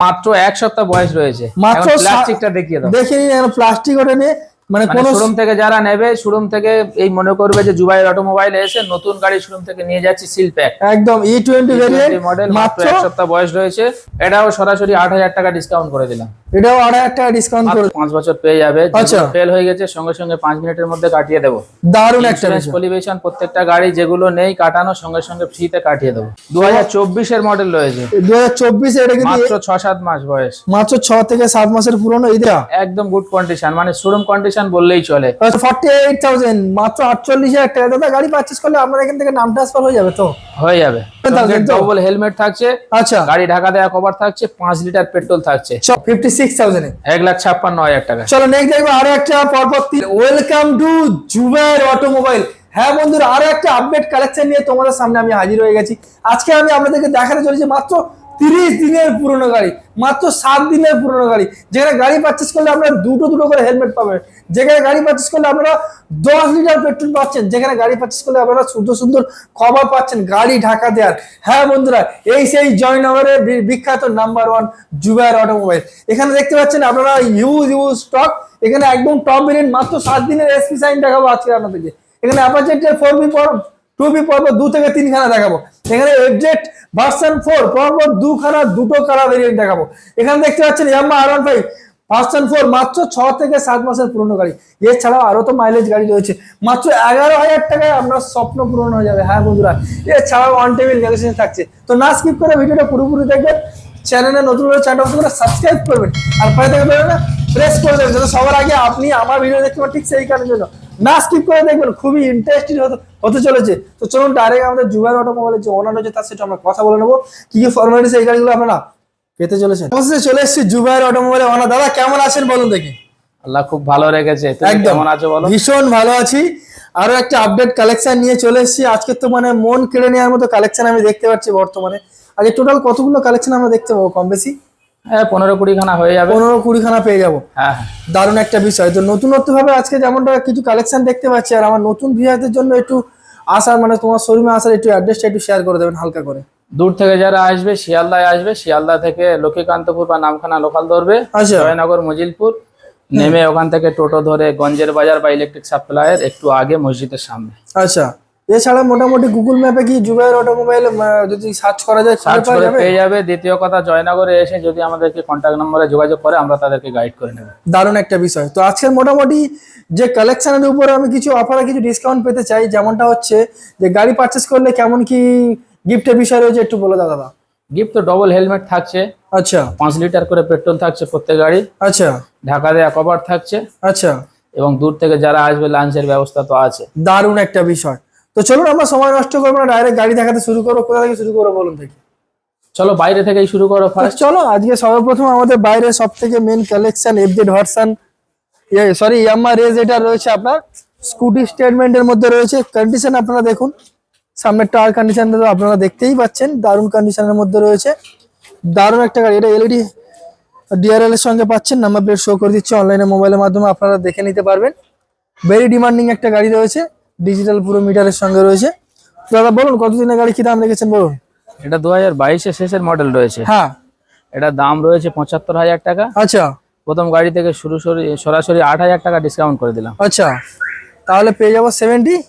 মাত্র এক সপ্তাহ বয়স রয়েছে। মাত্র প্লাস্টিকটা দেখিয়ে দাও। দেখে নিন প্লাস্টিক ওটা নিয়ে মানে মানে কোনো শোরুম থেকে যারা নেবে শোরুম থেকে এই মনে করবে যে জুবাইর অটোমোবাইল এসে নতুন গাড়ি শোরুম থেকে নিয়ে যাচ্ছি সিল প্যাক একদম ই টোয়েন্টি ভেরিয়েন্ট মডেল মাত্র এক সপ্তাহ বয়স রয়েছে। এটাও সরাসরি আট হাজার টাকা ডিসকাউন্ট করে দিলাম। এটাও আড়াই হাজার টাকা ডিসকাউন্ট করে পাঁচ বছর পেয়ে যাবে। আচ্ছা। ফেল হয়ে গেছে সঙ্গে সঙ্গে পাঁচ মিনিটের মধ্যে কাটিয়ে দেবো। দারুণ একটা। পলিউশন প্রত্যেকটা গাড়ি যেগুলো নেই কাটানো সঙ্গে সঙ্গে ফ্রিতে কাটিয়ে দেবো। দু হাজার চব্বিশের মডেল রয়েছে। দু হাজার চব্বিশে এটা কিন্তু মাত্র ছ সাত মাস বয়স। মাত্র ছ থেকে সাত মাসের পুরনো এটা একদম গুড কন্ডিশন মানে শোরুম কন্ডিশন বললেই চলে। ফর্টি এইট থাউজেন্ড মাত্র আটচল্লিশ হাজার টাকা। দাদা গাড়ি পারচেস করলে আপনার এখান থেকে নাম ট্রান্সফার হয়ে যাবে তো? হয়ে যাবে। ডবল হেলমেট থাকছে। আচ্ছা। গাড়ি ঢাকা দেওয়া কভার থাকছে পাঁচ লিটার পেট্রোল থাকছে। ফিফটি সিক্স থাউজেন্ড এক লাখ ছাপ্পান্ন হাজার টাকা। চলো নেক্সট দেখব আরও একটা পরপর ওয়েলকাম টু জুবাইর অটোমোবাইল হ্যাঁ বন্ধুরা আরও একটা আপডেট কালেকশন নিয়ে তোমাদের সামনে আমি হাজির হয়ে গেছি। আজকে আমি আপনাদেরকে দেখাতে চলেছি মাত্র তিরিশ দিনের পুরনো গাড়ি মাত্র সাত দিনের পুরনো গাড়ি যেখানে গাড়ি পারচেস করলে আপনারা দুটো দুটো করে হেলমেট পাবেন। যেখানে গাড়ি পারচেস করলে আপনারা দশ লিটার পেট্রোল পাচ্ছেন, যেখানে গাড়ি পারচেস করলে আপনারা সুন্দর সুন্দর কভার পাচ্ছেন, গাড়ি ঢাকা দেওয়ার হ্যাঁ বন্ধুরা, এই সেই জয়নগরের বিখ্যাত নাম্বার ওয়ান জুবাইর অটোমোবাইল এখানে দেখতে পাচ্ছেন আপনারা ইউজ ইউজ স্টক এখানে একদম টপ ভেরিয়েন্ট মাত্র সাত দিনের এসপি সাইন দেখাবো আজকে আপনাদেরকে। এখানে অ্যাপাচেটের ফোর বি পর টু বি পর্ব দু থেকে তিনখানা দেখাবো। এখানে এফজেট ভার্সন ফোর পর্ব দুখানা দুটো কালার ভেরিয়েন্ট দেখাবো। এখানে দেখতে পাচ্ছেন Yamaha R one five version four মাত্র ছ থেকে সাত মাসের পুরনো গাড়ি। এছাড়াও আরও তো মাইলেজ গাড়ি রয়েছে। মাত্র এগারো হাজার টাকায় আপনার স্বপ্ন পূরণ হয়ে যাবে। হ্যাঁ বন্ধুরা, এছাড়াও অন টেবিল নেগোসিয়েশন থাকছে। তো না স্কিপ করে ভিডিওটা পুরোপুরি দেখবেন। চ্যানেলে নতুন হলে চ্যানেলটা করে সাবস্ক্রাইব করবেন। আর পায়ে বেরোবে না প্রেস করে দেবেন, যাতে সবার আগে আপনি আমার ভিডিও দেখতে পারেন ঠিক সেই কারণের জন্য। না স্কিপ করে দেখবেন, খুবই ইন্টারেস্টিং হতে চলেছে। তো চলুন ডাইরেক্ট আমাদের জুবাইর অটোমোবাইলের যে ওনার রয়েছে, তার সাথে আমরা কথা বলে নেব। কি কি ফর্মালিটিস এই গাড়িগুলো আপনারা পেতে চলেছেন? অবশ্যই চলে এসেছি জুবাইর অটোমোবাইল ওনার দাদা কেমন আছেন বলুন দেখি? আল্লাহ খুব ভালো রেখেছে। একদম। কেমন আছো বলো? ভীষণ ভালো আছি। আরও একটা আপডেট কালেকশন নিয়ে চলে এসেছি। আজকে তো মানে মন কেড়ে নেওয়ার মতো কালেকশন আমি দেখতে পাচ্ছি বর্তমানে। আগে টোটাল কতগুলো কালেকশন আমরা দেখতে পাবো কম বেশি? হ্যাঁ পনেরো কুড়ি খানা হয়ে যাবে। পনেরো কুড়ি খানা পেয়ে যাব। হ্যাঁ হ্যাঁ। দারুণ একটা বিষয়। তো নতুনত্ব ভাবে আজকে যেমনটা কিছু কালেকশন দেখতে পাচ্ছি আর আমার নতুন ভিউয়ারদের জন্য একটু আসার মানে তোমার শোরুমে আসার একটু অ্যাড্রেসটা একটু শেয়ার করে দেবেন হালকা করে। দূর থেকে যারা আসবে শিয়ালদায় আসবে শিয়ালদা থেকে লক্ষ্মীকান্তপুর বা নামখানা লোকাল ধরবে আচ্ছা। জয়নগর মজিলপুর নেমে ওখান থেকে টোটো ধরে গঞ্জের বাজার বা ইলেকট্রিক সাপ্লাইয়ের একটু আগে মসজিদের সামনে। আচ্ছা। এছাড়া মোটামুটি গুগল ম্যাপে কি জুবাইর অটোমোবাইল যদি সার্চ করা যায় সার্চ করে যাবে? পেয়ে যাবে। দ্বিতীয় কথা জয়নগরে এসে যদি আমাদেরকে কন্ট্যাক্ট নম্বরে যোগাযোগ করে আমরা তাদেরকে গাইড করে নেব। দারুণ একটা বিষয়। তো আজকের মোটামুটি যে কালেকশনের উপর আমি কিছু অফারে কিছু ডিসকাউন্ট পেতে চাই যেমনটা হচ্ছে যে গাড়ি পারচেস করলে কেমন কি গিফটের বিষয় রয়েছে একটু বলে দাও দাদা। গিফট তো ডবল হেলমেট থাকছে। আচ্ছা। পাঁচ লিটার করে পেট্রোল থাকছে প্রত্যেক গাড়ি। আচ্ছা। ঢাকা দেওয়া কভার থাকছে। আচ্ছা। এবং দূর থেকে যারা আসবে লাঞ্চের ব্যবস্থা তো আছে। দারুণ একটা বিষয়। তো চলুন আমরা সময় নষ্ট করব না ডাইরেক্ট গাড়ি দেখাতে শুরু করব কোথা থেকে শুরু করব বলুন দেখি। চলো বাইরে থেকেই শুরু করো ফার্স্ট চলো আজকে সর্বপ্রথম আমাদের বাইরে সব থেকে main collection FZ version sorry Yamaha raise এটা রয়েছে আপনার স্কুটি স্টেটমেন্টের মধ্যে রয়েছে। কন্ডিশন আপনারা দেখুন। সামনের টায়ার কন্ডিশন আপনারা দেখতেই পাচ্ছেন দারুণ কন্ডিশনের মধ্যে রয়েছে। দারুণ একটা গাড়ি এটা এলইডি ডিআরএল এর সঙ্গে পাচ্ছেন নাম্বার প্লেট শো করে দিচ্ছে অনলাইনে মোবাইলের মাধ্যমে আপনারা দেখে নিতে পারবেন। ভেরি ডিমান্ডিং একটা গাড়ি রয়েছে ডিজিটাল পুরো মিটারের সঙ্গে রয়েছে। দাদা বলুন কতদিনের গাড়ি কি দাম রেখেছেন বলুন? এটা দু হাজার বাইশের শেষের মডেল রয়েছে। হ্যাঁ। এটা দাম রয়েছে পঁচাত্তর হাজার টাকা। আচ্ছা। প্রথম গাড়ি থেকে শুরু সরি- সরাসরি আট হাজার টাকা ডিসকাউন্ট করে দিলাম। আচ্ছা। তাহলে পেয়ে যাব সেভেন্টি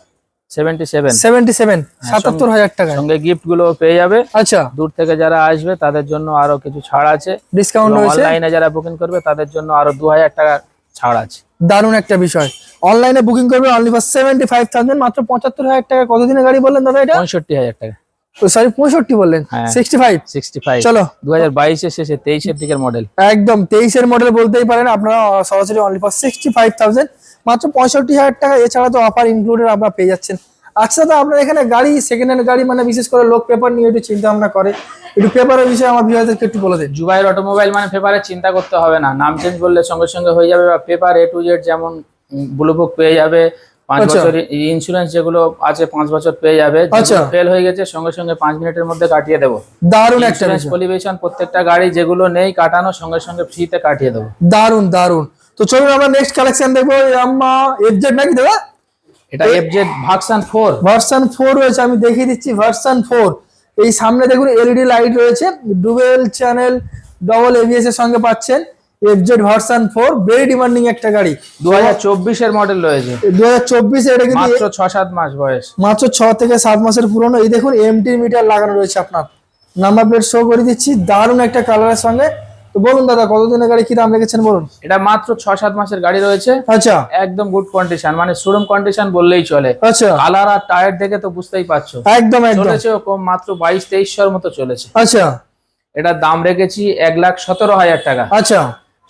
হাজার টাকা। সঙ্গে গিফটগুলো পেয়ে যাবে। আচ্ছা। দূর থেকে যারা আসবে তাদের জন্য আরও কিছু ছাড় আছে। ডিসকাউন্ট রয়েছে? অনলাইনে যারা বুকিং করবে তাদের জন্য আরও দু হাজার টাকা ছাড় আছে। দারুণ একটা বিষয়। অনলাইনে বুকিং করবে only for seventy five thousand মাত্র পঁচাত্তর হাজার টাকা। কতদিনের গাড়ি বললেন দাদা এটা? পঁয়ষট্টি হাজার টাকা। সরি পঁয়ষট্টি বললেন। সিক্সটি ফাইভ সিক্সটি ফাইভ চলো। দু হাজার বাইশের শেষে তেইশের দিকের মডেল একদম তেইশের মডেল বলতেই পারেন আপনারা সরাসরি only for sixty five thousand মাত্র পঁয়ষট্টি হাজার টাকা এছাড়া তো অফার ইনক্লুডেড আপনারা পেয়ে যাচ্ছেন। আচ্ছা তো আপনার এখানে গাড়ি সেকেন্ড হ্যান্ড গাড়ি মানে বিশেষ করে লোক পেপার নিয়ে একটু চিন্তা ভাবনা করে। একটু পেপারের বিষয়ে আমার ভিউয়ারদেরকে একটু বলে দিন। জুবাইর অটোমোবাইল মানে পেপারে চিন্তা করতে হবে না। নাম চেঞ্জ করলে সঙ্গে সঙ্গে হয়ে যাবে বা পেপার এ টু জেড যেমন ব্লু বুক পেয়ে যাবে পাঁচ আচ্ছা। বছর ইন্স্যুরেন্স যেগুলো আছে পাঁচ বছর পেয়ে যাবে আচ্ছা। ফেল হয়ে গেছে সঙ্গে সঙ্গে পাঁচ মিনিটের মধ্যে কাটিয়ে দেবো। একটা ইন্স্যুরেন্স পলিউশন প্রত্যেকটা গাড়ি যেগুলো নেই কাটানো সঙ্গে সঙ্গে ফ্রিতে কাটিয়ে দেবো। দারুণ দারুণ। তো চলুন আমরা নেক্সট কালেকশন দেখব। আম্মা এফজেড নাকি দাদা? এটা FZ version four version four রয়েছে আমি দেখিয়ে দিচ্ছি ভার্সন ফোর এই সামনে দেখুন এলইডি লাইট রয়েছে ডুবেল চ্যানেল ডবল এবিএস এর সঙ্গে পাচ্ছেন। FZ version four very demanding একটা গাড়ি। চব্বিশের মডেল রয়েছে। দু হাজার চব্বিশে এটা কিন্তু মাত্র মাস বয়স। মাত্র থেকে মাসের পুরনো। এই দেখুন এমটি মিটার লাগানো রয়েছে আপনার। নাম্বার প্লেট শো করে দিচ্ছি। দারুণ একটা কালারের সঙ্গে। তো বলুন দাদা কতদিনের গাড়ি? কি দাম রেখেছেন? বলুন। এটা মাত্র ছ সাত মাসের গাড়ি রয়েছে। আচ্ছা। একদম গুড কন্ডিশন মানে শোরুম কন্ডিশন বললেই চলে। আচ্ছা। কালার আর টায়ার দেখে তো বুঝতেই পারছ। একদম একদম। চলেছে মাত্র বাইশ তেইশশোর মতো চলেছে। আচ্ছা। এটার দাম রেখেছি এক লাখ সতেরো হাজার টাকা। আচ্ছা।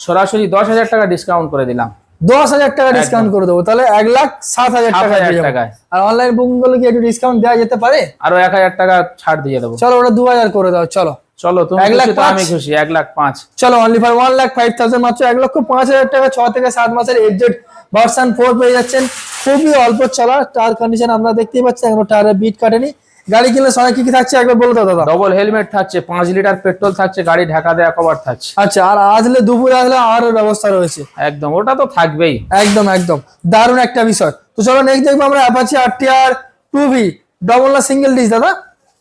সরাসরি দশ হাজার টাকা ডিসকাউন্ট করে দিলাম। দশ হাজার টাকা ডিসকাউন্ট করে দেবো তাহলে এক লাখ সাত হাজার সাত টাকা আর অনলাইন বুকিং করলে কি একটু ডিসকাউন্ট দেওয়া যেতে পারে? আরও এক হাজার টাকা ছাড় দিয়ে দেবো। চলো ওটা দু হাজার করে দাও চলো। চলো তুমি এক লাখ আমি খুশি এক লাখ পাঁচ। চলো only for one lakh five thousand মাত্র এক লক্ষ পাঁচ হাজার টাকা ছ থেকে সাত মাসের এফজেড ভার্সন ফোর পেয়ে যাচ্ছেন। খুবই অল্প চলা টায়ার কন্ডিশন আমরা দেখতেই পাচ্ছি এখন টায়ারের বিট কাটেনি। গাড়ি কিনলে সময় কি কি থাকছে? একবার বলে দাও দাদা। ডবল হেলমেট থাকছে পাঁচ লিটার পেট্রোল থাকছে গাড়ি ঢাকা দেয়া কভার থাকছে। আচ্ছা আর আসলে দুপুরে আসলে আরও ব্যবস্থা রয়েছে। একদম ওটা তো থাকবেই। একদম একদম। দারুণ একটা বিষয়। তো চলো নেক্সট দেখব আমরা Apache R T R two V double না সিঙ্গেল ডিস দাদা?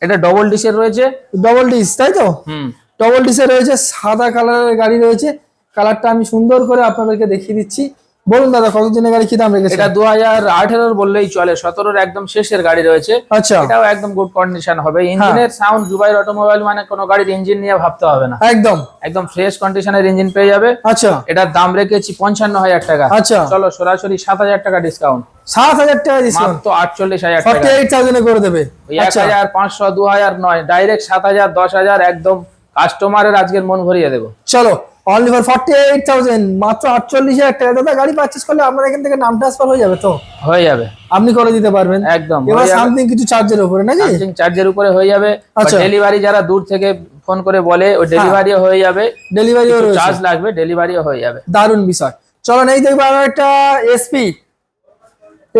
এটা ডবল ডিসের রয়েছে। ডবল ডিস তাই তো? হুম। ডবল ডিসে রয়েছে সাদা কালারের গাড়ি রয়েছে। কালারটা আমি সুন্দর করে আপনাদেরকে দেখিয়ে দিচ্ছি। বলুন দাদা কত দিনের গাড়ি কি দাম রেখেছে এটা দু হাজার আঠেরোর বললেই চলে সতেরোর একদম শেষের গাড়ি রয়েছে। আচ্ছা। এটাও একদম গুড কন্ডিশন হবে। ইঞ্জিনের সাউন্ড জুবাইর অটোমোবাইল মানে কোনো গাড়ির ইঞ্জিন নিয়ে ভাবতে হবে না। একদম। একদম ফ্রেশ কন্ডিশনের ইঞ্জিন পেয়ে যাবে। আচ্ছা। এটার দাম রেখেছি পঞ্চান্ন হাজার টাকা। আচ্ছা। চলো সরাসরি সাত হাজার টাকা ডিসকাউন্ট সাত হাজার টাকা ডিসকাউন্ট মাত্র আটচল্লিশ হাজার ফর্টি টাকা করে দেবে। এক আচ্ছা। হাজার পাঁচশো দু হাজার নয় ডাইরেক্ট সাত হাজার দশ হাজার একদম কাস্টমারের আজকের মন ভরিয়ে দেবো। চলো। Only for forty eight thousand মাত্র আটচল্লিশ হাজার টাকা। দাদা গাড়ি পারচেস করলে আপনার এখান থেকে নাম ট্রান্সফার হয়ে যাবে তো? হয়ে যাবে। আপনি করে দিতে পারবেন। একদম এবার সামথিং কিছু চার্জের উপরে নাকি? চার্জের উপরে হয়ে যাবে। আচ্ছা। ডেলিভারি যারা দূর থেকে ফোন করে বলে ওই ডেলিভারিও হয়ে যাবে। ডেলিভারিও চার্জ লাগবে ডেলিভারিও হয়ে যাবে। দারুণ বিষয়। চলো এই দেখব আরও একটা এসপি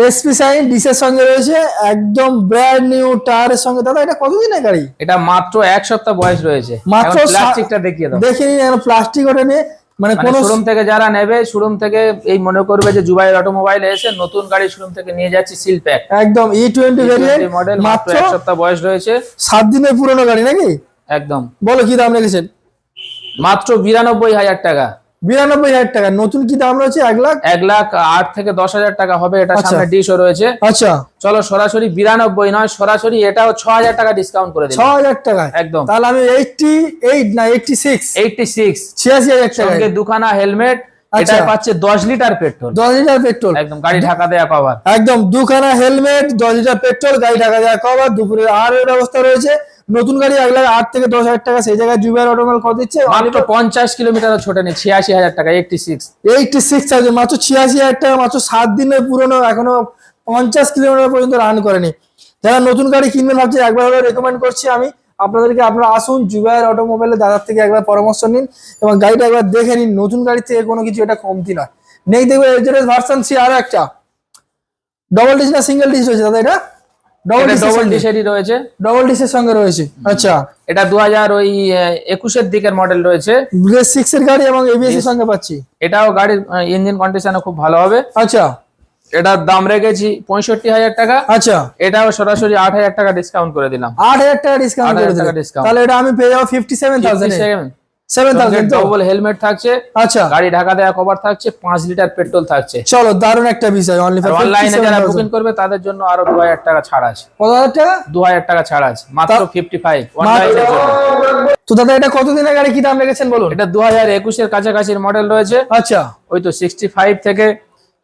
এসপি সাইন ডিসের সঙ্গে রয়েছে একদম ব্র্যান্ড নিউ টায়ারের সঙ্গে। দাদা এটা কতদিনের গাড়ি? এটা মাত্র এক সপ্তাহ বয়স রয়েছে। মাত্র প্লাস্টিকটা দেখিয়ে দাও। দেখে নিন প্লাস্টিক ওটা নিয়ে মানে মানে কোনো শোরুম থেকে যারা নেবে শোরুম থেকে এই মনে করবে যে জুবাইর অটোমোবাইল এসে নতুন গাড়ি শোরুম থেকে নিয়ে যাচ্ছি সিল প্যাক একদম ই টোয়েন্টি ভেরিয়েন্ট মডেল মাত্র মাত্র এক সপ্তাহ বয়স রয়েছে। সাত দিনের পুরনো গাড়ি নাকি? একদম। বলো কি দাম রেখেছেন? মাত্র বিরানব্বই হাজার টাকা। বিরানব্বই হাজার টাকা। নতুন কি দাম রয়েছে? এক লাখ? এক লাখ আট থেকে দশ হাজার টাকা হবে এটা আচ্ছা। সামনে ডিশও রয়েছে। আচ্ছা। চলো সরাসরি বিরানব্বই নয় সরাসরি এটাও ছ হাজার টাকা ডিসকাউন্ট করে ছ হাজার টাকা একদম। তাহলে আমি এইটটি এইট না এইটটি সিক্স এইটটি সিক্স ছিয়াশি হাজার টাকা দুখানা হেলমেট আচ্ছা। এটা পাচ্ছে দশ লিটার পেট্রোল দশ লিটার পেট্রোল একদম গাড়ি ঢাকা দেয়া কভার একদম দুখানা হেলমেট দশ লিটার পেট্রোল গাড়ি ঢাকা দেওয়া কভার দুপুরে আর ব্যবস্থা রয়েছে। নতুন গাড়ি এক লাখ আট থেকে দশ হাজার টাকা সেই জায়গায় জুবিয়ার অটোমেল কত দিচ্ছে। মাত্র পঞ্চাশ কিলোমিটার ছোটে নেই ছিয়াশি হাজার টাকা eighty six eighty six thousand মাত্র ছিয়াশি হাজার টাকা মাত্র সাত দিনের পুরনো এখনও পঞ্চাশ কিলোমিটার পর্যন্ত রান করেনি। যারা নতুন গাড়ি কিনবেন ভাবছে একবার হলে রেকমেন্ড করছি আমি। আপনাদেরকে আপনারা আসুন জুবাইয়ের অটোমোবাইলের দাদার থেকে একবার পরামর্শ নিন এবং গাড়িটা একবার দেখে নিন। নতুন গাড়ি থেকে কোনো কিছু এটা কমতি নয়। নেই দেখবে এজেন্স ভার্সন সি আরও একটা। ডবল ডিস না সিঙ্গেল ডিস রয়েছে দাদা এটা? ডবল ডিস ডবল ডিসেরই রয়েছে। ডবল সঙ্গে রয়েছে। আচ্ছা। এটা দু হাজার ওই আহ, একুশের দিকের মডেল রয়েছে। এর গাড়ি এবং এবিএস এর সঙ্গে পাচ্ছি। এটাও গাড়ির ইঞ্জিন কন্ডিশনে খুব ভালো হবে। আচ্ছা। এটার দাম রেখেছি পঁয়ষট্টি হাজার টাকা। আচ্ছা। এটাও সরাসরি আট হাজার টাকা ডিসকাউন্ট করে দিলাম। আট হাজার টাকা ডিসকাউন্ট 8,000 করে টাকা দিলেন তাহলে এটা আমি পেয়ে যাব fifty seven thousand seven thousand তো? ডবল হেলমেট থাকছে আচ্ছা। গাড়ি ঢাকা দেওয়া কভার থাকছে লিটার পেট্রোল থাকছে। চলো দারুণ একটা বিষয় অনলি ফর অনলাইনে যারা বুকিং করবে তাদের জন্য আরও দু হাজার টাকা ছাড় আছে। টাকা? ছাড় আছে মাত্র তো দাদা এটা কতদিনের গাড়ি? কি দাম বলুন? এটা কাছাকাছির মডেল রয়েছে। আচ্ছা। ওই তো সিক্সটি ফাইভ থেকে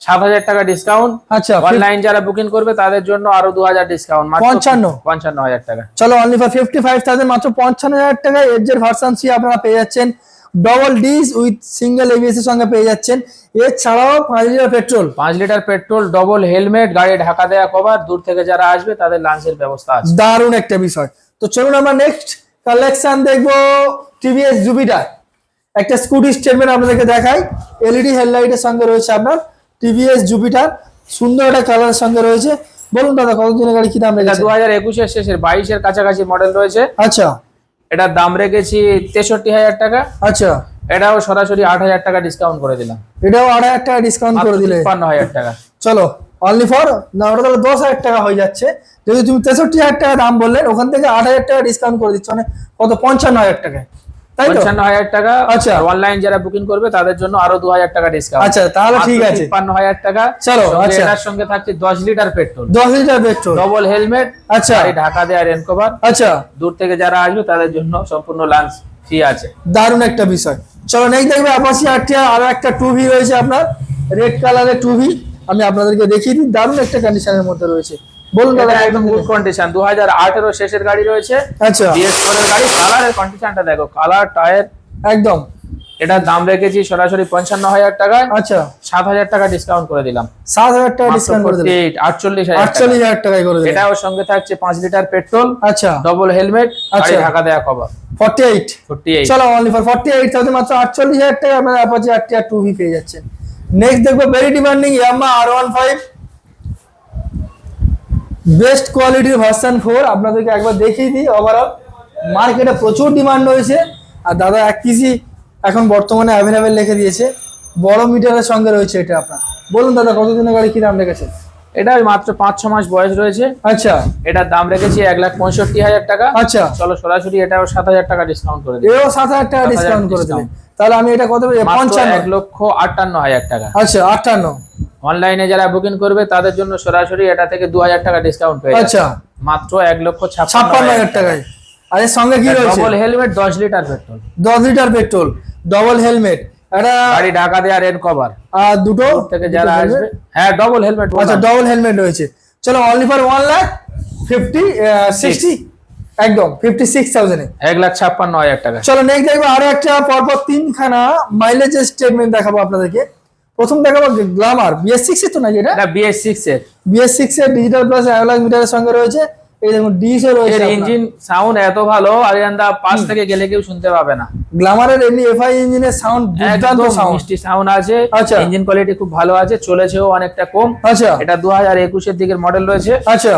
সাত হাজার টাকা ডিসকাউন্ট আচ্ছা অনলাইন যারা বুকিং করবে তাদের জন্য আরও দু হাজার ডিসকাউন্ট পঞ্চান্ন? পঞ্চান্ন হাজার টাকা। চলো only for fifty five thousand মাত্র পঞ্চান্ন হাজার টাকায় এর ভার্সন সি আপনারা পেয়ে যাচ্ছেন double disc with single ABS এর সঙ্গে পেয়ে যাচ্ছেন। এছাড়াও পাঁচ লিটার পেট্রোল পাঁচ লিটার পেট্রোল ডবল হেলমেট গাড়ি ঢাকা দেওয়া কভার দূর থেকে যারা আসবে তাদের লাঞ্চের ব্যবস্থা আছে। দারুণ একটা বিষয়। তো চলুন আমরা নেক্সট কালেকশন দেখব টিভিএস জুপিটার একটা স্কুটি স্টেটমেন্ট আপনাদেরকে দেখাই। এলইডি হেডলাইটের সঙ্গে রয়েছে আপনার। টিভিএস জুপিটার সুন্দর একটা কালারের সঙ্গে রয়েছে। বলুন দাদা কতদিনের গাড়ি কি দাম রেখেছে দু হাজার একুশের শেষের বাইশের কাছাকাছি মডেল রয়েছে। আচ্ছা। এটার দাম রেখেছি তেষট্টি হাজার টাকা। আচ্ছা। এটাও সরাসরি আট হাজার টাকা ডিসকাউন্ট করে দিলাম। এটাও আড়াই হাজার টাকা ডিসকাউন্ট করে দিলে। তিপ্পান্ন হাজার টাকা। চলো অনলি ফর না ওটা তাহলে দশ হাজার টাকা হয়ে যাচ্ছে। যদি তুমি তেষট্টি হাজার টাকা দাম বললে ওখান থেকে আট হাজার টাকা ডিসকাউন্ট করে দিচ্ছ মানে কত? পঞ্চান্ন হাজার টাকায়। পঞ্চান্ন হাজার টাকা আচ্ছা। অনলাইন যারা বুকিং করবে তাদের জন্য আরও দু হাজার টাকা ডিসকাউন্ট আচ্ছা তাহলে ঠিক আছে। তিপ্পান্ন হাজার টাকা। চলো, আচ্ছা। এটার সঙ্গে থাকছে দশ লিটার পেট্রোল দশ লিটার পেট্রোল ডবল হেলমেট আচ্ছা। ঢাকা রেন কভার আচ্ছা। দূর থেকে যারা আসবে তাদের জন্য সম্পূর্ণ লাঞ্চ ফ্রি আছে। দারুণ একটা বিষয়। চলো নেক্সট দেখবে অ্যাপাচি আরটিআর আরও একটা টুভি রয়েছে আপনার। রেড কালারের টুভি আমি আপনাদেরকে দেখিয়ে দিই দারুণ একটা কন্ডিশনের মধ্যে রয়েছে। বলুন দাদা একদম গুড কন্ডিশন দু হাজার আঠেরো শেষের গাড়ি রয়েছে। আচ্ছা। বিএস ফোর এর গাড়ি কালারের কন্ডিশনটা দেখো কালার টায়ার একদম। এটার দাম রেখেছি সরাসরি পঞ্চান্ন হাজার টাকায়। আচ্ছা। সাত হাজার টাকা ডিসকাউন্ট করে দিলাম। সাত হাজার টাকা ডিসকাউন্ট করে দেবেন আটচল্লিশ। আটচল্লিশ হাজার টাকায় করে দেবেন এটাও সঙ্গে থাকছে পাঁচ লিটার পেট্রোল আচ্ছা। ডবল হেলমেট আচ্ছা। ঢাকা দেয়া cover forty eight forty eight চলো only for forty eight thousand মাত্র আটচল্লিশ হাজার টাকা আপনার অ্যাপাচি আরটিআর টু ভি পেয়ে যাচ্ছেন নেক্সট দেখব very demanding Yamaha R one five best কোয়ালিটির ভার্সন ফোর আপনাদেরকে একবার দেখিয়ে দিই। ওভারঅল মার্কেটে প্রচুর ডিমান্ড রয়েছে। আর দাদা এক কেজি এখন বর্তমানে অ্যাভেলেবেল লিখে দিয়েছে। বড় মিটারের সঙ্গে রয়েছে এটা আপনার। বলুন দাদা কতদিনের গাড়ি কি দাম রেখেছে এটা মাত্র পাঁচ ছ মাস বয়স রয়েছে। আচ্ছা। এটার দাম রেখেছি এক লাখ পঁয়ষট্টি হাজার টাকা। আচ্ছা। চলো সরাসরি এটাও সাত হাজার টাকা ডিসকাউন্ট করে দিই। এও সাত হাজার টাকা ডিসকাউন্ট করে। দেবেন তাহলে আমি এটা কত পঞ্চান্ন। এক লক্ষ আটান্ন হাজার টাকা। আচ্ছা আটান্ন। অনলাইনে যারা বুকিং করবে তাদের জন্য সরাসরি এটা থেকে দু হাজার টাকা ডিসকাউন্ট পেয়ে আচ্ছা। মাত্র এক লক্ষ ছাপ্পান্ন হাজার টাকায়। আর এর সঙ্গে কি রয়েছে? ডবল হেলমেট দশ লিটার পেট্রোল দশ লিটার পেট্রোল ডবল হেলমেট এটা গাড়ি ঢাকা দেওয়া রেন কভার আর দুটো থেকে যারা আসবে হ্যাঁ ডবল হেলমেট আচ্ছা ডবল হেলমেট রয়েছে। চলো only for one lakh fifty sixty একদম টাকা। চলো নেক্সট দেখব আরও একটা পরপর তিনখানা মাইলেজের স্টেটমেন্ট দেখাবো আপনাদেরকে। প্রথম দেখাবো গ্লামার বিএস সিক্স তো নাকি এটা? এটা বিএস সিক্স এর। বিএস সিক্স এর ডিজিটাল প্লাস অ্যানালগ মিটারের সঙ্গে রয়েছে। এই দেখুন ডিসও রয়েছে এর ইঞ্জিন সাউন্ড এত ভালো আরিয়ানদা পাশ থেকে গেলে কেউ শুনতে পাবে না। গ্লামারের এমনি এফআই ইঞ্জিনের সাউন্ড দুর্দান্ত সাউন্ড মিষ্টি সাউন্ড আছে আচ্ছা। ইঞ্জিন কোয়ালিটি খুব ভালো আছে চলেছেও অনেকটা কম। আচ্ছা। এটা দু হাজার একুশের দিকের মডেল রয়েছে। আচ্ছা।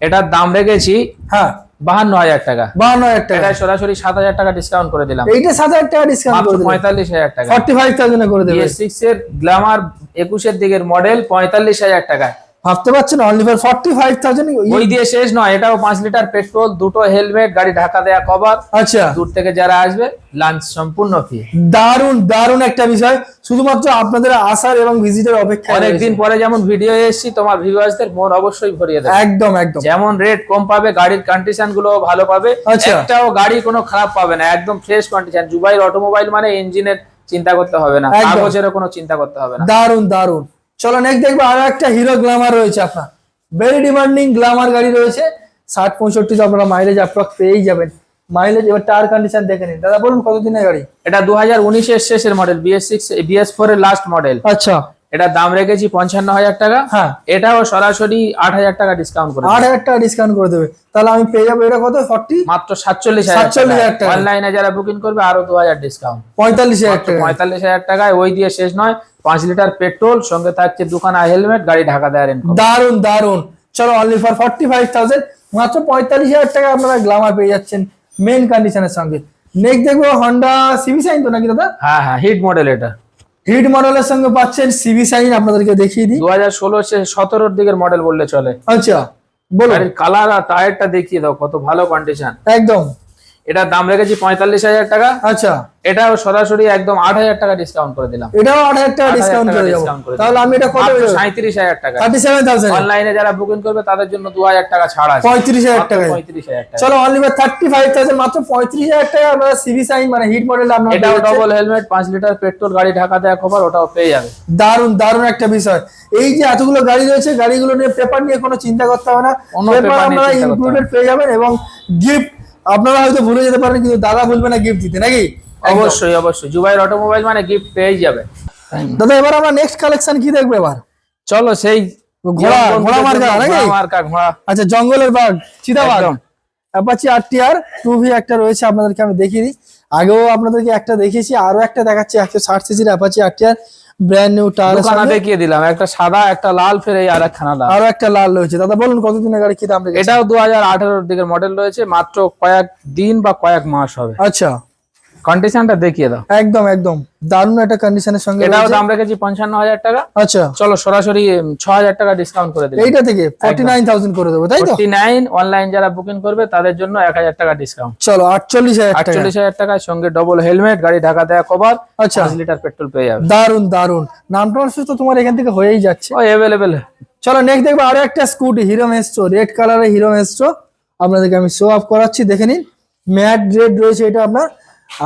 এটার দাম রেখেছি হ্যাঁ। বাহান্ন হাজার টাকা। বাহান্ন হাজার টাকা। সরাসরি সাত হাজার টাকা ডিসকাউন্ট করে দিলাম। এইটা সাত হাজার টাকা ডিসকাউন্ট করে পঁয়তাল্লিশ হাজার টাকা। ফর্টি ফাইভ থাউজেন্ড করে সিক্স এর গ্ল্যামার একুশের দিকের মডেল পঁয়তাল্লিশ হাজার টাকায় ভাবতে পারছেন? Only for forty five thousand ওই দিয়ে শেষ নয় এটাও পাঁচ লিটার পেট্রোল দুটো হেলমেট গাড়ি ঢাকা দেয়া কভার। আচ্ছা। দূর থেকে যারা আসবে লাঞ্চ সম্পূর্ণ ফ্রি দারুণ দারুণ একটা বিষয়। শুধুমাত্র আপনাদের আসার এবং ভিজিটের অপেক্ষা অনেকদিন পরে যেমন ভিডিও এসেছি তোমার ভিউয়ার্সদের মন অবশ্যই ভরিয়ে দেবে। একদম একদম। যেমন রেট কম পাবে গাড়ির কন্ডিশনগুলো ভালো পাবে। আচ্ছা। একটাও গাড়ি কোনো খারাপ পাবে না একদম ফ্রেশ কন্ডিশন জুবাইর অটোমোবাইল মানে ইঞ্জিনের চিন্তা করতে হবে না। কাগজেরও কোনো চিন্তা করতে হবে না। দারুণ দারুণ চলো নেক্সট দেখব আরও একটা হিরো গ্লামার রয়েছে আপনার। ভেরি ডিমান্ডিং গ্লামার গাড়ি রয়েছে। ষাট পঁয়ষট্টি আপনারা মাইলেজ অ্যাপ্রক্স পেয়েই যাবেন। মাইলেজ এবার টায়ার কন্ডিশন দেখে নিন। দাদা বলুন কতদিনের গাড়ি? এটা দু হাজার উনিশের শেষের model BS six BS four এর লাস্ট মডেল আচ্ছা। এটার দাম রেখেছি পঞ্চান্ন হাজার টাকা। হ্যাঁ। এটাও সরাসরি আট হাজার টাকা ডিসকাউন্ট করে আট হাজার টাকা ডিসকাউন্ট করে দেবে। তাহলে আমি পেয়ে যাব এটা কত? ফর্টি মাত্র সাতচল্লিশ হাজার 47,000 টাকা। অনলাইনে যারা বুকিং করবে আরও দু হাজার ডিসকাউন্ট পঁয়তাল্লিশ হাজার টাকা। পঁয়তাল্লিশ হাজার টাকায় ওই দিয়ে শেষ নয়। পাঁচ লিটার পেট্রোল সঙ্গে থাকছে দুখানা হেলমেট গাড়ি ঢাকা ইনকাম দারুণ দারুণ চলো only for forty five thousand মাত্র পঁয়তাল্লিশ হাজার টাকা আপনারা গ্লামার পেয়ে যাচ্ছেন মেন কন্ডিশনের সঙ্গে। নেক্সট দেখব হন্ডা সিভি সাইন তো নাকি দাদা? হ্যাঁ হ্যাঁ হিট মডেল এটা। হিট মডেলের সঙ্গে পাচ্ছেন সিভি সাইন আপনাদেরকে দেখিয়ে দিই। দু হাজার ষোলো সতেরোর দিকের মডেল বললে চলে। আচ্ছা গাড়ির কালার আর টায়ারটা দেখিয়ে দাও কত ভালো কন্ডিশন একদম। এটার দাম রেখেছি পঁয়তাল্লিশ হাজার টাকা। আচ্ছা। এটাও সরাসরি একদম আট হাজার টাকা ডিসকাউন্ট করে দিলাম। এটাও আট হাজার টাকা ডিসকাউন্ট করে তাহলে আমি এটা কত সাঁত্রিশ হাজার টাকা। থার্টি সেভেন থাউজেন্ড অনলাইনে যারা বুকিং করবে তাদের জন্য দু হাজার টাকা ছাড় আছে। পঁয়ত্রিশ হাজার টাকা পঁয়ত্রিশ হাজার টাকা। চলো অনলি থার্টি ফাইভ থাউজেন্ড মাত্র পঁয়ত্রিশ হাজার টাকা আপনারা সিভি সাইন মানে হিট মডেল আপনারা এটাও ডবল হেলমেট পাঁচ লিটার পেট্রোল গাড়ি ঢাকা দেওয়া খবর ওটাও পেয়ে যাবে। দারুণ দারুণ একটা বিষয়। এই যে এতগুলো গাড়ি রয়েছে গাড়িগুলো নিয়ে পেপার নিয়ে কোনো চিন্তা করতে হবে না। পেপার আপনারা ইনক্লুডেড পেয়ে যাবেন এবং গিফট আপনারা হয়তো ভুলে যেতে পারেন কিন্তু দাদা ভুলবে না গিফট দিতে নাকি? অবশ্যই অবশ্যই। জুবাইর অটোমোবাইল মানে গিফট পেয়ে যাবে। দাদা এবার আমরা নেক্সট কালেকশন কি দেখব এবার? চলো সেই ঘোড়া, ঘোড়া মার্কা, নাকি? মার্কা ঘোড়া। আচ্ছা জঙ্গলের বাঘ চিতাবাঘ। অ্যাপাচি আরটিআর টু ভি একটা রয়েছে আপনাদেরকে আমি দেখিয়ে দিই। আগেও আপনাদেরকে একটা দেখিয়েছি আরও একটা দেখাচ্ছি একশো ষাট সিসির Apache RTR brand new tyre দুখানা দেখিয়ে দিলাম একটা সাদা একটা লাল ফের এই আর একখানা লাল। আরও একটা লাল রয়েছে। দাদা বলুন কতদিনের গাড়ি কি দাম রেখেছে এটাও দিকের মডেল রয়েছে মাত্র কয়েক দিন বা কয়েক মাস হবে। আচ্ছা। কন্ডিশনটা দেখিয়ে দাও। একদম একদম। দারুণ একটা কন্ডিশনের সঙ্গে এটাও। দাম রেখেছি পঞ্চান্ন হাজার টাকা। আচ্ছা। চলো সরাসরি ছ হাজার টাকা ডিসকাউন্ট করে দিই এইটা থেকে ফর্টি নাইন থাউজেন্ড করে দেবো তাই তো? নাইন অনলাইন যারা বুকিং করবে তাদের জন্য এক হাজার টাকা ডিসকাউন্ট চলো আটচল্লিশ হাজার টাকা। আটচল্লিশ হাজার টাকার সঙ্গে ডবল হেলমেট গাড়ি ঢাকা দেওয়া কভার আচ্ছা। লিটার পেট্রোল পেয়ে যাবে। দারুণ দারুণ নাম ট্রান্সফার তো তোমার এখান থেকে হয়েই যাচ্ছে। ও অ্যাভেলেবেল চলো নেক্সট দেখব আরও একটা স্কুটি হিরো মেস্ট্রো রেড কালারের হিরো মেস্ট্রো আপনাদেরকে আমি শো অফ করাচ্ছি দেখে নিন। ম্যাট রেড রয়েছে এটা আপনার।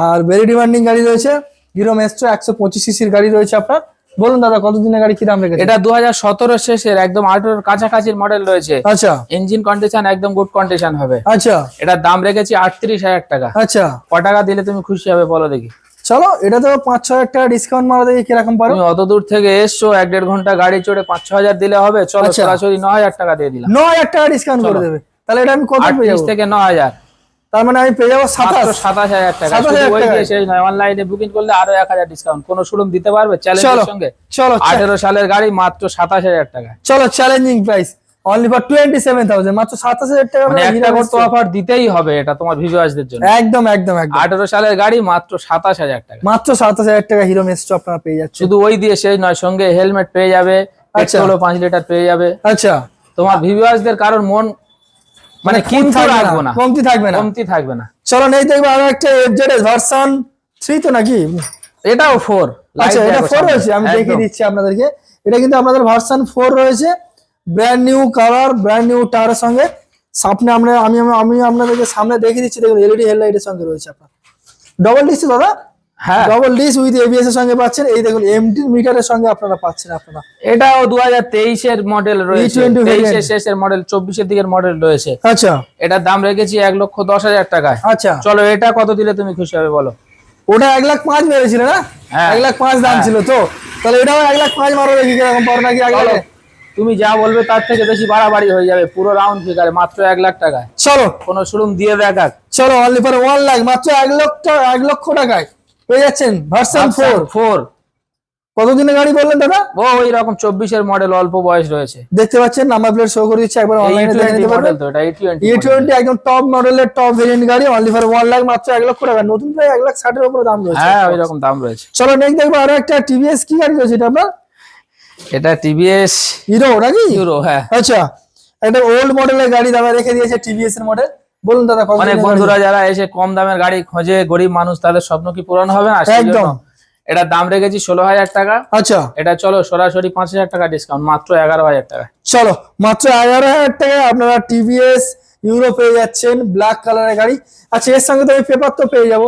আর ভেরি ডিমান্ডিং গাড়ি রয়েছে হিরো মেস্ট্রো একশো পঁচিশ সিসির গাড়ি রয়েছে আপনার। বলুন দাদা কতদিনের গাড়ি কি দাম রেখেছে এটা দু হাজার সতেরো শেষের একদম আঠেরোর কাছাকাছির মডেল রয়েছে। আচ্ছা। ইঞ্জিন কন্ডিশন একদম গুড কন্ডিশন হবে। আচ্ছা। এটার দাম রেখেছি আটত্রিশ হাজার টাকা। আচ্ছা। ক টাকা দিলে তুমি খুশি হবে বলো দেখি। চলো এটা তো পাঁচ ছ হাজার টাকা ডিসকাউন্ট মারা দেখি কীরকম পারো? অত দূর থেকে এসছো এক দেড় ঘণ্টা গাড়ি চড়ে পাঁচ ছ হাজার দিলে হবে। চলো আচ্ছা। সরাসরি ন হাজার টাকা দিয়ে দিলাম। ন হাজার টাকা ডিসকাউন্ট করে দেবে। তাহলে এটা আমি কত থেকে ন হাজার। তার মানে আমি পেয়ে যাব সাতাশ। সাতাশ হাজার টাকা। 27,000 শুধু ওই দিয়ে শেষ নয় অনলাইনে বুকিং করলে আরও এক হাজার ডিসকাউন্ট কোন শোরুম দিতে পারবে? চলো চ্যালেঞ্জের সঙ্গে? চলো আঠেরো সালের গাড়ি মাত্র সাতাশ হাজার টাকা। চলো challenging price only for twenty seven thousand মাত্র সাতাশ হাজার টাকা মানে একটা অফার দিতেই হবে এটা তোমার ভিউয়ার্সদের জন্য। একদম একদম একদম। আঠেরো সালের গাড়ি মাত্র সাতাশ হাজার টাকা। মাত্র সাতাশ হাজার টাকা হিরো আপনারা পেয়ে যাচ্ছেন। শুধু ওই দিয়ে শেষ নয় সঙ্গে হেলমেট পেয়ে যাবে আচ্ছা। পাঁচ লিটার পেয়ে যাবে। আচ্ছা। তোমার ভিউয়ার্সদের কারোর মন মানে খুঁত কিন্তু রাখব না। কমতি থাকবে না। কমতি থাকবে না। চলো নেই দেখব আরও একটা এফজেড এস ভার্সন থ্রি তো নাকি? এটাও ফোর আচ্ছা এটা ফোর রয়েছে আমি দেখিয়ে দিচ্ছি আপনাদেরকে। এটা কিন্তু আপনাদের ভার্সন ফোর রয়েছে। Brand new colour brand new টায়ারের সঙ্গে। সামনে আমরা আমি আমি- আমি আপনাদেরকে সামনে দেখিয়ে দিচ্ছি। দেখুন এলইডি হেডলাইটের সঙ্গে রয়েছে আপনার। ডবল ডিস দাদা। হ্যাঁ। ডবল ডিস উইথ এবিএস এর সঙ্গে পাচ্ছেন। এই দেখুন এমটি মিটারের সঙ্গে আপনারা পাচ্ছেন আপনারা। এটাও মডেল রয়েছে। E20 variant। তেইশের শেষের মডেল দিকের মডেল রয়েছে। আচ্ছা। এটার দাম রেখেছি লক্ষ দশ হাজার টাকায়। আচ্ছা। চলো এটা কত দিলে তুমি খুশি হবে বলো? ওটা এক লাখ পাঁচ মেরেছিল না? হ্যাঁ। এক লাখ পাঁচ দাম ছিল তো। তাহলে এটাও এক লাখ পাঁচ মারো পারো নাকি তুমি যা বলবে তার থেকে বেশি বাড়াবাড়ি হয়ে যাবে। পুরো রাউন্ড ফিগারে মাত্র এক লাখ টাকায়। চলো। কোনো শোরুম দিয়ে দেখাক চলো অনলি ফর ওয়ান লাখ মাত্র এক লক্ষ এক লক্ষ টাকায়। পেয়ে যাচ্ছেন ভার্সন ফোর। ফোর। কতদিনের গাড়ি বললেন দাদা? ও ওই রকম চব্বিশের মডেল অল্প বয়স রয়েছে। দেখতে পাচ্ছেন নাম্বার প্লেট শো করে দিচ্ছে একবার অনলাইনে দেখে নিতে পারবেন। টোয়েন্টি ই টোয়েন্টি একদম টপ মডেলের টপ ভেরিয়েন্ট গাড়ি অনলি ফর ওয়ান লাখ মাত্র এক লক্ষ টাকা। নতুন প্রায় এক লাখ ষাটের উপরে দাম রয়েছে। হ্যাঁ ওই রকম দাম রয়েছে। চলো নেক্সট দেখব আরও একটা টিভিএস কি গাড়ি রয়েছে এটা আপনার এটা টিভিএস হিরো নাকি? ইউরো হ্যাঁ। আচ্ছা একটা ওল্ড মডেলের গাড়ি দাদা রেখে দিয়েছে টিভিএস এর মডেল বলুন দাদা অনেক বন্ধুরা যারা এসে কম দামের গাড়ি খোঁজে গরিব মানুষ তাদের স্বপ্ন কি পূরণ হবে? না একদম। এটার দাম রেখেছি ষোলো হাজার টাকা। আচ্ছা। এটা চলো সরাসরি পাঁচ হাজার টাকা ডিসকাউন্ট মাত্র এগারো হাজার টাকা। চলো মাত্র এগারো হাজার টাকায় আপনারা টিভিএস ইউরো পেয়ে যাচ্ছেন ব্ল্যাক কালারের গাড়ি। আচ্ছা এর সঙ্গে তো আমি পেপার তো পেয়ে যাব।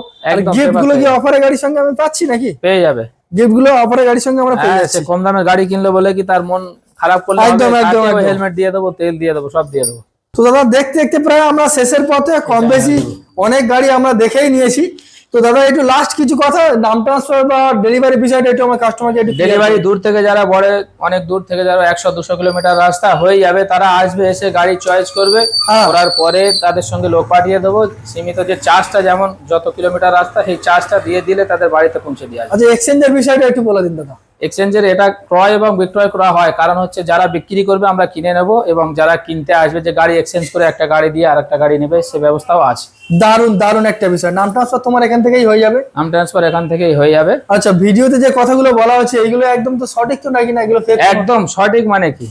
গিফটগুলো কি অফারের গাড়ির সঙ্গে আমি পাচ্ছি নাকি? পেয়ে যাবে। গিফটগুলো অফারের গাড়ির সঙ্গে আমরা পেয়ে হ্যাঁ, যাচ্ছি। কম দামের গাড়ি কিনলো বলে কি তার মন খারাপ করলে একদম, একদম। হেলমেট দিয়ে দেবো তেল দিয়ে দেবো সব দিয়ে দেবো। তো দাদা দেখতে দেখতে প্রায় আমরা শেষের পথে কম বেশি অনেক গাড়ি আমরা দেখেই নিয়েছি। তো দাদা একটু লাস্ট কিছু কথা নাম ট্রান্সফার বা ডেলিভারি বিষয়টা একটু আমার কাস্টমারকে একটু ডেলিভারি দূর থেকে যারা বড় অনেক দূর থেকে যারা একশো দুশো কিলোমিটার রাস্তা হয়ে যাবে তারা আসবে এসে গাড়ি চয়েস করবে। হ্যাঁ। করার পরে তাদের সঙ্গে লোক পাঠিয়ে দেবো। সীমিত যে চার্জটা যেমন যত কিলোমিটার রাস্তা সেই চার্জটা দিয়ে দিলে তাদের বাড়িতে পৌঁছে দেওয়া যাবে। আচ্ছা এক্সচেঞ্জের বিষয়টা একটু বলে দিন দাদা। এক্সচেঞ্জের এটা ক্রয় এবং বিক্রয় করা হয়। কারণ হচ্ছে যারা বিক্রি করবে আমরা কিনে নেব এবং যারা কিনতে আসবে যে গাড়ি এক্সচেঞ্জ করে একটা গাড়ি দিয়ে আর একটা গাড়ি নেবে সে ব্যবস্থাও আছে। দারুণ দারুণ একটা বিষয়। নাম ট্রান্সফার তোমার এখান থেকেই হয়ে যাবে? নাম ট্রান্সফার এখান থেকেই হয়ে যাবে। আচ্ছা ভিডিওতে যে কথাগুলো বলা হচ্ছে এইগুলো একদম তো সঠিক তো নাকি না? এগুলো? একদম সঠিক মানে কি?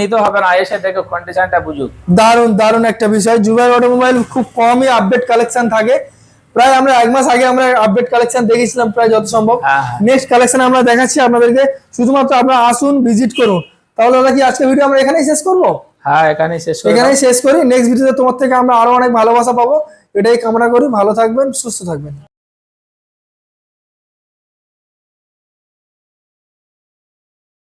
নিতে হবে না এসে দেখো কন্ডিশনটা বুঝুক। দারুণ দারুণ একটা বিষয়। জুবাই অটোমোবাইল খুব কমই আপডেট কালেকশন থাকে। প্রায় আমরা এক মাস আগে আমরা আপডেট কালেকশন দেখেছিলাম প্রায় যত সম্ভব। হ্যাঁ, হ্যাঁ। নেক্সট কালেকশন আমরা দেখাচ্ছি আপনাদেরকে। শুধুমাত্র আপনারা আসুন ভিজিট করুন। তাহলে দাদা কি আজকে ভিডিও আমরা এখানেই শেষ করব? হ্যাঁ এখানেই শেষ করে এখানেই শেষ করি। নেক্সট ভিডিওতে তোমার থেকে আমরা আরও অনেক ভালোবাসা পাবো। এটাই কামনা করি। ভালো থাকবেন সুস্থ থাকবেন।